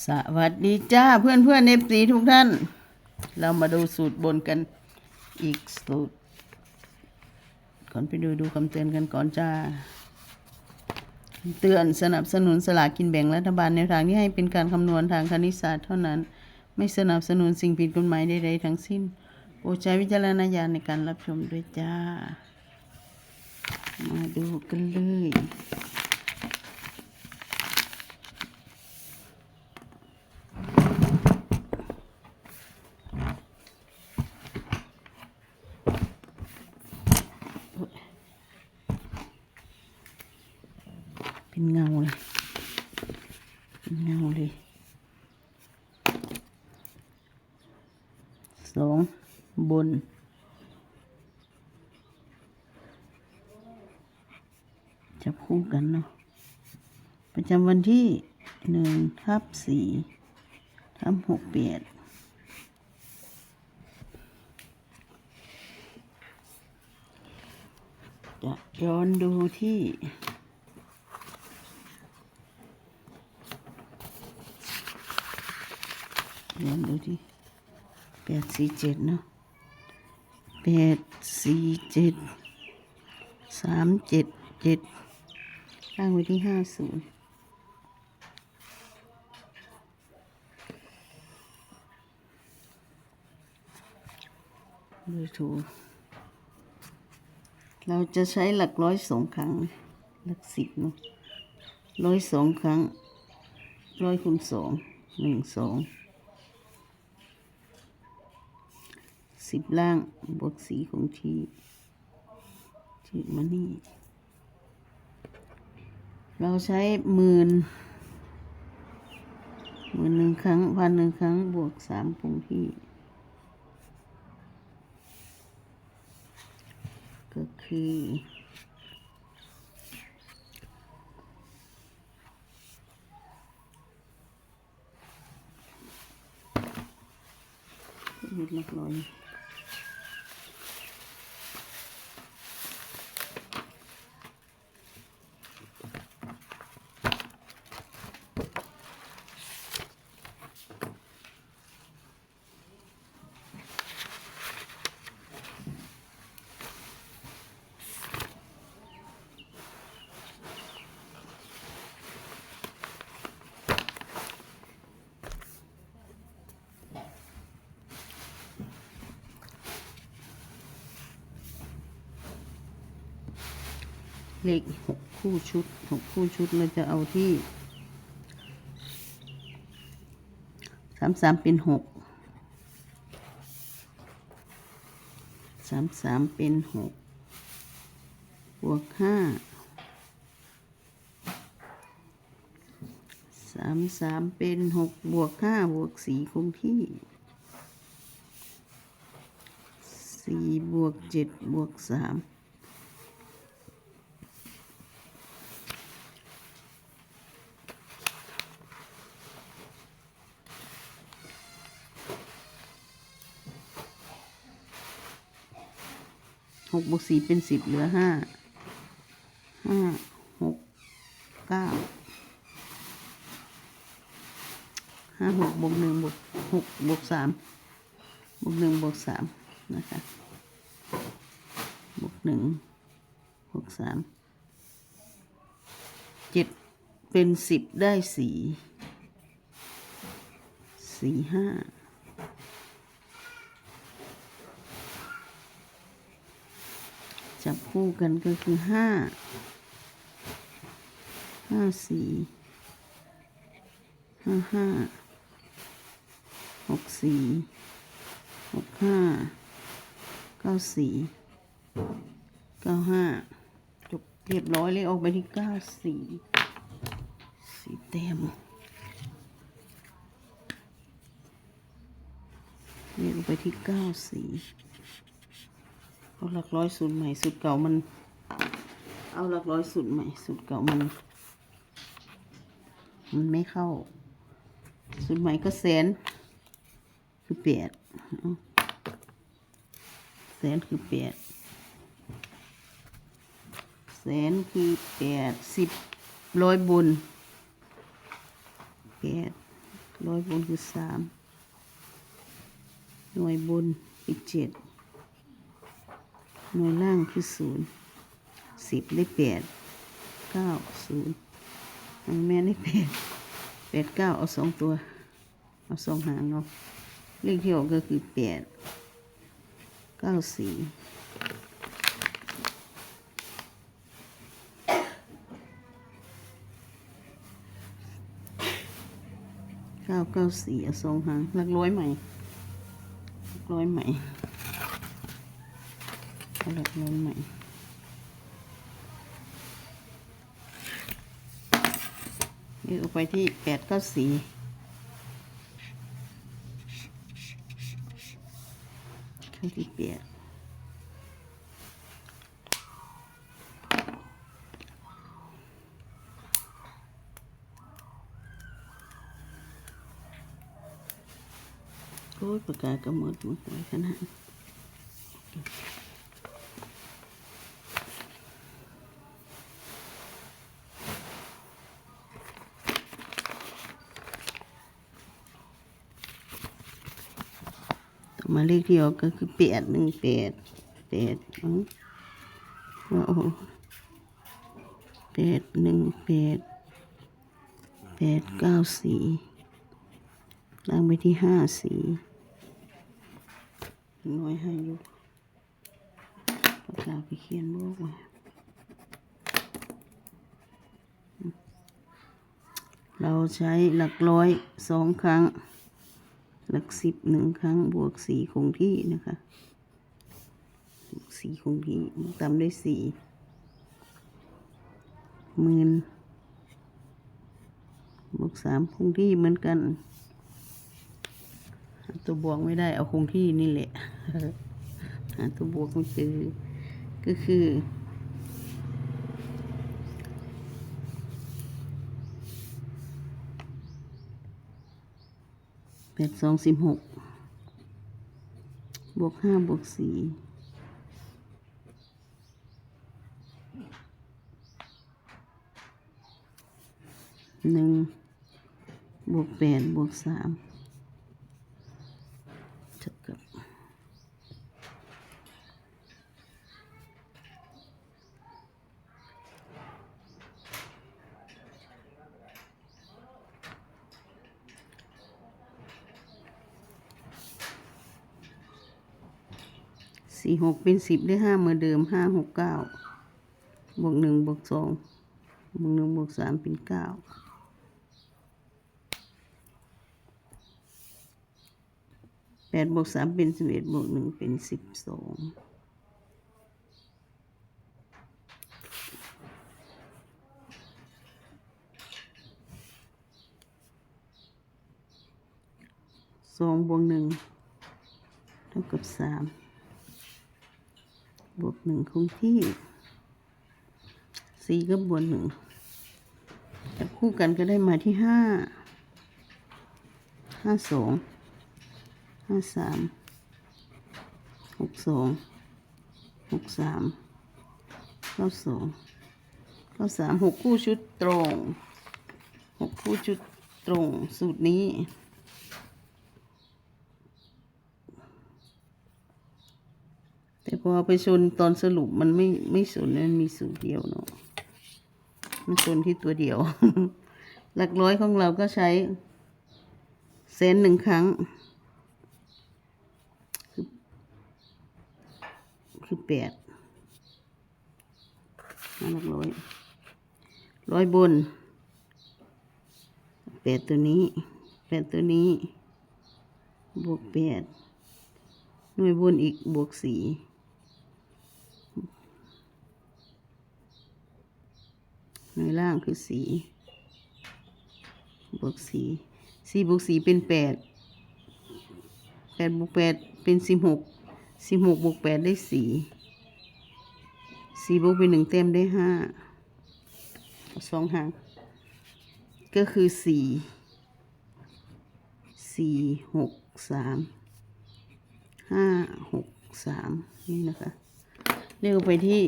สวัสดีจ้าเพื่อนเพื่อนเอฟซีทุกท่าน เรามาดูสูตรบนกันอีกสูตรก่อนไปดูดูคำเตือนกันก่อนจ้าเตือนสนับสนุนสลากกินแบ่งรัฐบาลในวทางที่ให้เป็นการคำนวณทางคณิตศาสตร์เท่านั้น ไม่สนับสนุนสิ่งผิดกฎหมายใดๆทั้งสิ้นโปรดใช้วิจารณญาณในการรับชมด้วยจ้า มาดูกันเลย เป็นเงาเลย เป็นเงาเลย สองบน จับคู่กันเนาะประจำวันที่หนึ่งทับสี่ทับหกเปียดจะย้อนดูที่ย้อนดูที่แปดสี่เจ็ดเนาะแปดสี่เจ็ดสามเจ็ดเจ็ด ตั้งไว้ที่ห้าศูนย์ดูถูเราจะใช้หลักร้อยสองครั้ง หลักสิบเนาะร้อยสองครั้ง ร้อยคูณสอง หนึ่งสอง สิบล่าง บวกสีของทีที่มานี่ เราใช้หมื่นหมื่นหนึ่งครั้งพันหนึ่งครั้งบวกสามคงที่ ก็คือนิดเล็กน้อย เลขหกคู่ชุดหกคู่ชุดเราจะเอาที่สามสามเป็นหกสามสามเป็นหกบวกห้าสามสามเป็นหกบวกห้าบวกสี่คงที่สี่บวกเจ็ดบวกสาม หกบวกสี่เป็นสิบเหลือห้าห้าหกเก้าห้าหกบวกหนึ่งบวกหกบวกสามบวกหนึ่งบวกสามนะคะบวกหนึ่งบวกสามเจ็ดเป็นสิบได้สี่สี่ห้า จับคู่กันก็คือห้าห้าสี่ห้าห้าหกสี่หกห้าเก้าสี่เก้าห้าจบเรียบร้อยเลยออกไปที่เก้าสี่สี่เต็มเรียกออกไปที่เก้าสี่ เอาหลักร้อยสูตรใหม่สูตรเก่ามัน เอาหลักร้อยสูตรใหม่สูตรเก่ามัน มันไม่เข้า สูตรใหม่ก็แสนคือแปดแสนคือแปดแสนคือแปดสิบร้อยบนแปดร้อยบนคือสามหน่วยบนคือเจ็ด หน่วยล่างคือศูนย์สิบได้แปดเก้าศูนย์อันแม่ได้แปดแปดเก้าเอาสองตัว เอาสองหางเนาะเลขที่ออกก็คือแปดเก้าสี่เก้าเก้าสี่เอาสองหางหลักร้อยใหม่หลักร้อยใหม่ เอาหลักร้อยใหม่นี่เอาไปที่แปดเก้าสี่ข้างที่เปียกโอ้ยปากกากระมดหมดไว้ขนาด เลขที่ออกก็คือแปดหนึ่งแปดแปดอ๋อว้าวแปดหนึ่งแปดแปดเก้าสี่ล่างไปที่ห้าสี่น้อยให้ลูกปากกาไปเขียนบอกไว้เราใช้หลักร้อยสองครั้ง หลักสิบหนึ่งครั้งบวกสี่คงที่นะคะบวกสี่คงที่ตามด้วยสี่หมื่นบวกสามคงที่เหมือนกัน ตัวบวกไม่ได้เอาคงที่นี่แหละหาตัวบวกไม่เจอก็คือ ดสองสิบหกบวกห้าบวกสี่หนึ่งบวกแปดบวกสามเท่ากับ สี่หกเป็นสิบได้ห้าเหมือนเดิมห้าหกเก้าบวกหนึ่งบวกสองบวกหนึ่งบวกสามเป็นเก้าแปดบวกสามเป็นสิบเอ็ดบวกหนึ่งเป็นสิบสองสองบวกหนึ่งเท่ากับสาม บวกหนึ่งคงที่สี่ก็บวกหนึ่งจับคู่กันก็ได้มาที่ห้าห้าสองห้าสามหกสองหกสามเก้าสองเก้าสามหกคู่ชุดตรงหกคู่ชุดตรงสูตรนี้ แต่ พอไปชนตอนสรุปมันไม่ไม่สนมันมีสูตรเดียวเนาะมันชนที่ตัวเดียว หลักร้อยของเราก็ใช้เซนหนึ่งครั้ง คือแปดห้าหลักร้อย ร้อยบนแปดตัวนี้แปดตัวนี้ บวกแปดหน่วยบนอีกบวกสี่ หน่วยล่างคือสี่บวกสี่สี่บวกสี่เป็นแปดแปดบวกแปดเป็นสิบหกสิบหกบวกแปดได้สี่สี่บวกเป็นหนึ่งเต็มได้ห้าสองหางก็คือสี่สี่หกสามห้าหกสามนี่นะคะเรียกไปที่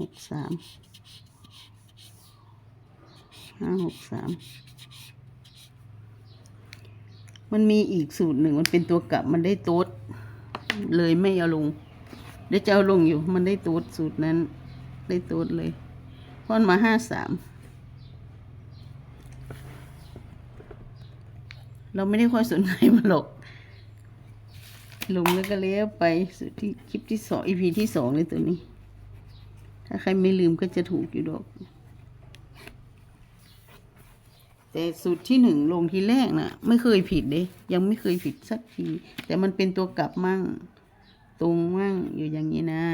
หกสามห้าหกสามมันมีอีกสูตรหนึ่งมันเป็นตัวกลับมันได้โต๊ดเลยไม่เอาลงเดี๋ยวจะเอาลงอยู่ มันได้โต๊ดสูตรนั้น ได้โต๊ดเลยพอนมาห้าสามเราไม่ได้ค่อยสนใจมันหรอกลงแล้วก็เลี้ยวไปสุดที่คลิปที่สองอีพีที่สองเลยตัวนี้ ถ้าใครไม่ลืมก็จะถูกอยู่ดอก แต่สูตรที่หนึ่งลงทีแรกน่ะ ไม่เคยผิดเด้ยังไม่เคยผิดสักที แต่มันเป็นตัวกลับมั่ง ตรงมั่งอยู่อย่างนี้นะ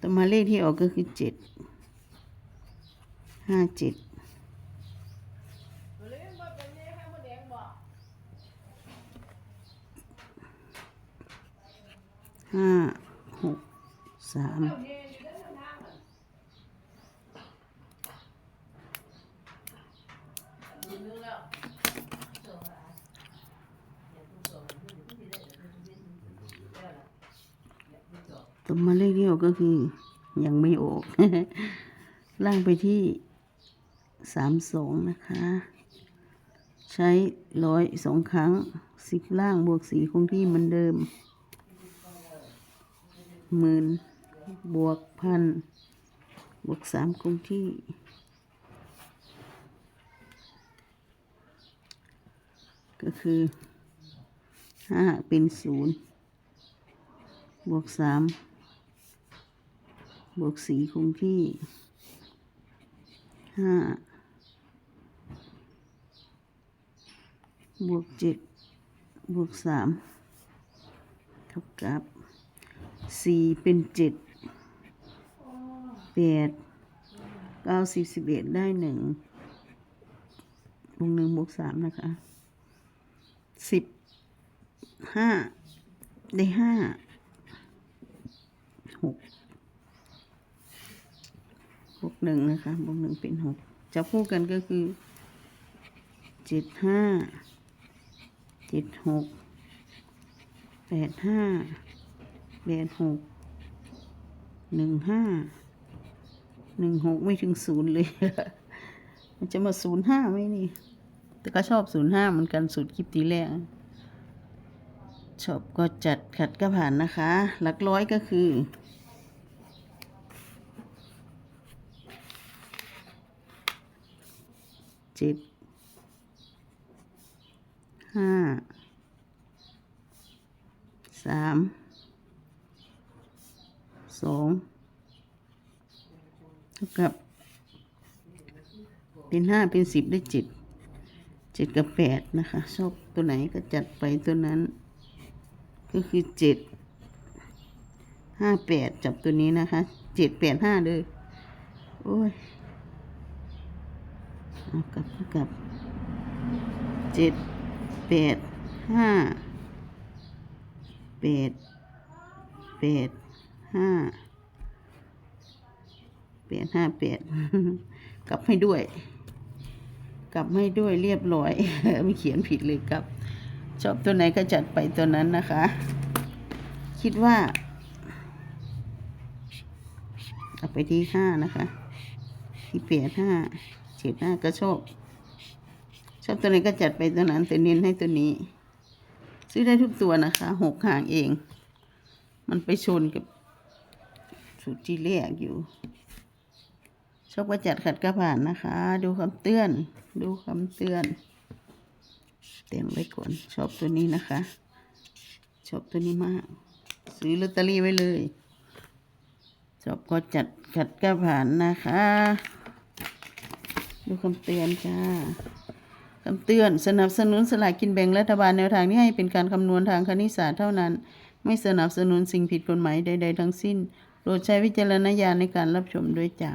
ต่อมาเลขที่ออกก็คือเจ็ดห้าเจ็ดห้าหกสาม ตัวมาเลขที่ออกก็คือ ยังไม่ออก ล่างไปที่สามสองนะคะ ใช้ร้อยสองครั้งสิบล่างบวกสีคงที่เหมือนเดิมหมื่นบวกพันบวกสามคงที่ ก็คือห้าเป็นศูนย์บวกสามบวกสี่คงที่ห้าบวกเจ็ดบวกสามเท่ากับสี่เป็นเจ็ดแปดเก้าสิบสิบเอ็ดได้หนึ่งวกหนึ่งบวกสามนะคะ สิบห้าได้ห้าหกหกหนึ่งนะคะบวกหนึ่งเป็นหกจะพูดกันก็คือเจ็ดห้าเจ็ดหกแปดห้าแปดหกหนึ่งห้าหนึ่งหกไม่ถึงศูนย์เลย มันจะมาศูนย์ห้าไหมนี่ แต่ก็ชอบศูนย์ห้าเหมือนกันสูตรคลิปทีแรกชอบก็จัดขัดก็ผ่านนะคะ หลักร้อยก็คือเจ็ดห้าสามสองเท่ากับ เป็นห้าเป็นสิบได้เจ็ด เจ็ดกับแปดนะคะ ชอบตัวไหนก็จัดไปตัวนั้น ก็คือเจ็ดห้าแปดจับตัวนี้นะคะเจ็ดแปดห้าเลยโอ้ยเอากลับกลับเจ็ดแปดห้าแปดแปดห้าแปดห้าแปดกลับให้ด้วย กลับให้ด้วยเรียบร้อยไม่เขียนผิดเลยครับ ชอบตัวไหนก็จัดไปตัวนั้นนะคะ คิดว่าเอาไปที่ห้านะคะ ที่เปียดห้าเจ็ดห้าก็ชอบ ชอบตัวไหนก็จัดไปตัวนั้นแต่เน้นให้ตัวนี้ ซื้อได้ทุกตัวนะคะหกหางเอง มันไปชนกับสูตรที่แรกอยู่ ชอบก็จัดขัดก็ผ่านนะคะ ดูคำเตือน ดูคำเตือน เต็มไว้ก่อนชอบตัวนี้นะคะชอบตัวนี้มาก ซื้อลอตเตอรี่ไว้เลยชอบก็จัดขัดก็ผ่านนะคะ ดูคำเตือนจ้าคำเตือนสนับสนุนสลากกินแบ่งรัฐบาลแนวทางที่ให้เป็นการคำนวณทางคณิตศาสตร์เท่านั้น ไม่สนับสนุนสิ่งผิดกฎหมายใด ๆ ทั้งสิ้นโปรดใช้วิจารณญาณในการรับชมด้วยจ้า